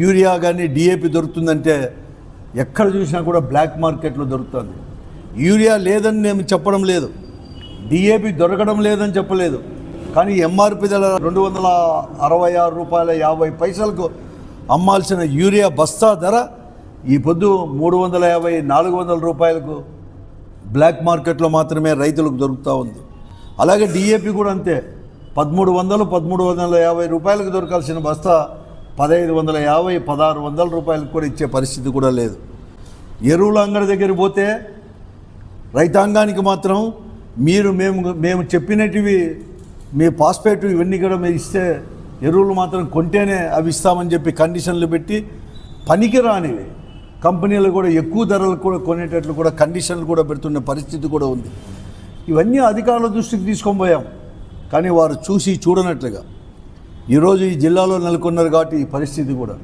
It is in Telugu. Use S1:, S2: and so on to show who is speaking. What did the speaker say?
S1: యూరియా కానీ డిఏపి దొరుకుతుందంటే ఎక్కడ చూసినా కూడా బ్లాక్ మార్కెట్లో దొరుకుతుంది. యూరియా లేదని నేను చెప్పడం లేదు. డిఏపి దొరకడం లేదని చెప్పలేదు. కానీ ఎంఆర్పి ధర రెండు వందల అరవై ఆరు రూపాయల యాభై పైసలకు అమ్మాల్సిన యూరియా బస్తా ధర ఈ పొద్దు మూడు వందల యాభై నాలుగు వందల రూపాయలకు బ్లాక్ మార్కెట్లో మాత్రమే రైతులకు దొరుకుతూ ఉంది. అలాగే డిఏపి కూడా అంతే. పదమూడు వందలు పదమూడు వందల యాభై రూపాయలకు దొరకాల్సిన బస్తా పదహైదు వందల యాభై పదహారు వందల రూపాయలకు కూడా ఇచ్చే పరిస్థితి కూడా లేదు. ఎరువుల అంగడి దగ్గర పోతే రైతాంగానికి మాత్రం మీరు మేము మేము చెప్పినటివి మీ పాస్పేట్ ఇవన్నీ కూడా మీరు ఇస్తే ఎరువులు మాత్రం కొంటేనే అవి ఇస్తామని చెప్పి కండిషన్లు పెట్టి పనికి రానివి. కంపెనీలు కూడా ఎక్కువ ధరలు కూడా కొనేటట్లు కూడా కండిషన్లు కూడా పెడుతున్న పరిస్థితి కూడా ఉంది. ఇవన్నీ అధికారుల దృష్టికి తీసుకొని పోయాం. కానీ వారు చూసి చూడనట్లుగా ఈరోజు ఈ జిల్లాలో నెలకొన్నారు కాబట్టి ఈ పరిస్థితి కూడా.